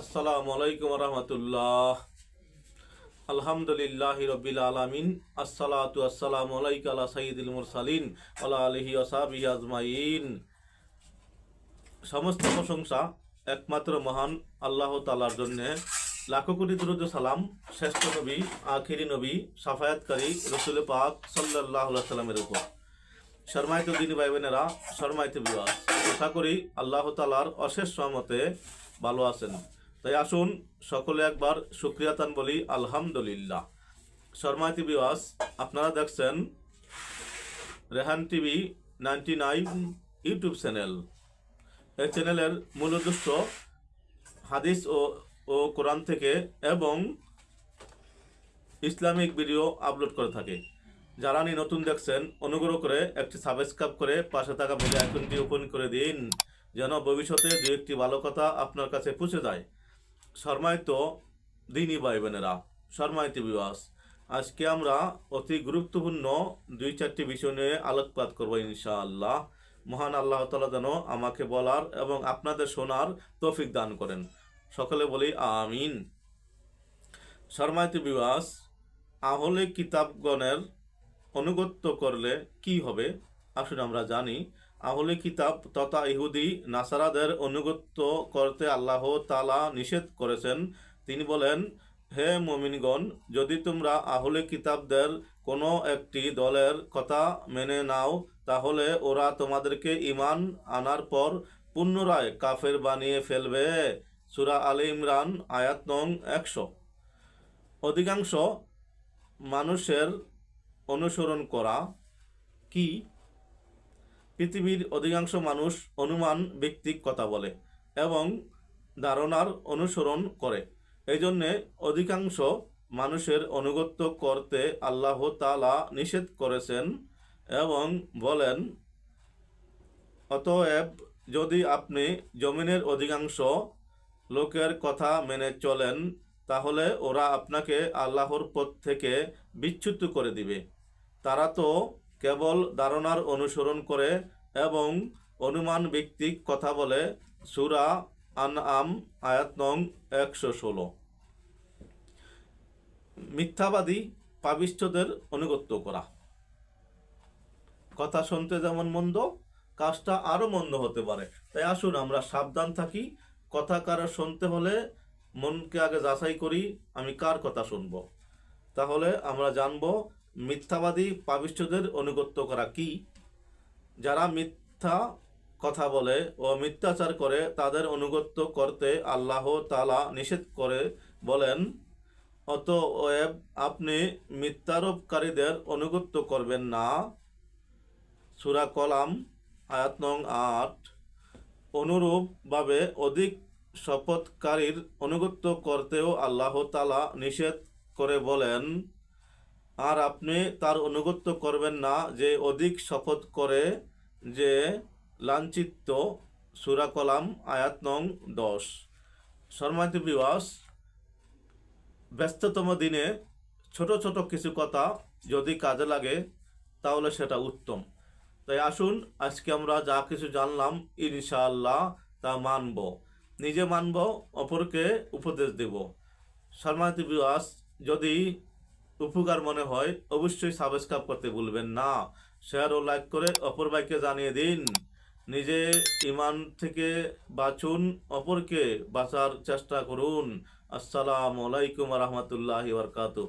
আসসালামু আলাইকুম রহমতুল্লাহ। আলহামদুলিল্লাহ রবিল আলমিন। আসসালাতু আসসালামু আলাইকা আলা সাইয়িদুল মুরসালিন আলা আলিহি ওয়াসাবিহি আজমাইন। সমস্ত প্রশংসা একমাত্র মহান আল্লাহ তালার জন্যে। লাখো কোটি দুরুদ সালাম, শ্রেষ্ঠ নবী, আখিরি নবী, সাফায়াতকারী, রসুল পাক সাল্লাহ সাল্লামের উপর। শর্মায়িত দিনী ভাই বোনেরা শর্মায়িত বিবাহ আশা করি আল্লাহ তালার অশেষ সহমতে ভালো আছেন। তাই আসুন সকলে একবার সুক্রিয়াতান বলি, আলহামদুলিল্লাহ। শর্মায়িত বিবাস আপনারা দেখছেন Rehan TV ninety nine YouTube channel. এই চ্যানেলের মূল উদ্দেশ্য হাদিস ও ও কোরআন থেকে এবং ইসলামিক ভিডিও আপলোড করে থাকে। যারা নি নতুন দেখছেন, অনুগ্রহ করে একটি সাবস্ক্রাইব করে পাশে থাকা বেল আইকনটি ওপেন করে দিন, যেন ভবিষ্যতে দু একটি ভালো কথা আপনার কাছে পৌঁছে যায়। শর্মায়িত দিনী ভাই বোনেরা শর্মায়িত বিবাস আজকে আমরা অতি গুরুত্বপূর্ণ দুই চারটি বিষয় নিয়ে আলোকপাত করব ইনশাআল্লাহ। মহান আল্লাহ তালা যেন আমাকে বলার এবং আপনাদের শোনার তৌফিক দান করেন। সকলে বলি আমিন। শর্মায়িত বিবাস আহলে কিতাবগণের অনুগত্য করলে কি হবে? আসুন আমরা জানি, আহলে কিতাব তথা ইহুদি নাসারাদের অনুগত্য করতে আল্লাহ তালা নিষেধ করেছেন। তিনি বলেন, হে মমিনগণ, যদি তোমরা আহলে কিতাবদের কোনো একটি দলের কথা মেনে নাও, তাহলে ওরা তোমাদেরকে ইমান আনার পর পুনরায় কাফের বানিয়ে ফেলবে। সুরা আলী ইমরান, আয়াত নং একশো। অধিকাংশ মানুষের অনুসরণ করা কি? পৃথিবীর অধিকাংশ মানুষ অনুমান ভিত্তিক কথা বলে এবং ধারণার অনুসরণ করে। এই জন্যে অধিকাংশ মানুষের অনুগত্য করতে আল্লাহ তালা নিষেধ করেছেন এবং বলেন, অতএব যদি আপনি জমিনের অধিকাংশ লোকের কথা মেনে চলেন, তাহলে ওরা আপনাকে আল্লাহর পথ থেকে বিচ্যুত করে দিবে। তারা তো কেবল ধারণার অনুসরণ করে এবং অনুমান ভিত্তিক কথা বলে সুরা আন আম আয়াত নং একশো ষোলো। মিথ্যাবাদী পাবিষ্ঠদের অনুগত্য করা। কথা শুনতে যেমন মন্দ, কাজটা আরও মন্দ হতে পারে। তাই আসুন আমরা সাবধান থাকি কথা কারও শুনতে হলে মনকে আগে যাচাই করি, আমি কার কথা শুনব? তাহলে আমরা জানব মিথ্যাবাদী পাবিষ্ঠদের অনুগত্য করা কি? যারা মিথ্যা কথা বলে ও মিথ্যাচার করে, তাদের অনুগত্য করতে আল্লাহ তালা নিষেধ করে বলেন, অতএব আপনি মিথ্যারোপকারীদের অনুগত্য করবেন না। সুরা কলাম, আয়াত নং আট, অনুরূপভাবে অধিক শপথকারীর অনুগত্য করতেও আল্লাহ তালা নিষেধ করে বলেন আর আপনি তার অনুগত্য করবেন না যে অধিক শপথ করে যে লাঞ্ছিত সুরা কলাম আয়াত নং দশ। সম্মানিত বিবাস ব্যস্ততম দিনে ছোট ছোট কিছু কথা যদি কাজে লাগে, তাহলে সেটা উত্তম। তাই আসুন, আজকে আমরা যা কিছু জানলাম, ইনশাআল্লাহ তা মানব। নিজে মানব, অপরকে উপদেশ দেব। সম্মানিত বিবাস যদি উপকার মনে হয়, অবশ্যই সাবস্ক্রাইব করতে ভুলবেন না। শেয়ার ও লাইক করে অপর ভাইকে জানিয়ে দিন। নিজে ইমান থেকে বাঁচুন, অপরকে বাঁচার চেষ্টা করুন। আসসালামু আলাইকুম রহমতুল্লাহ বরকাতুহ।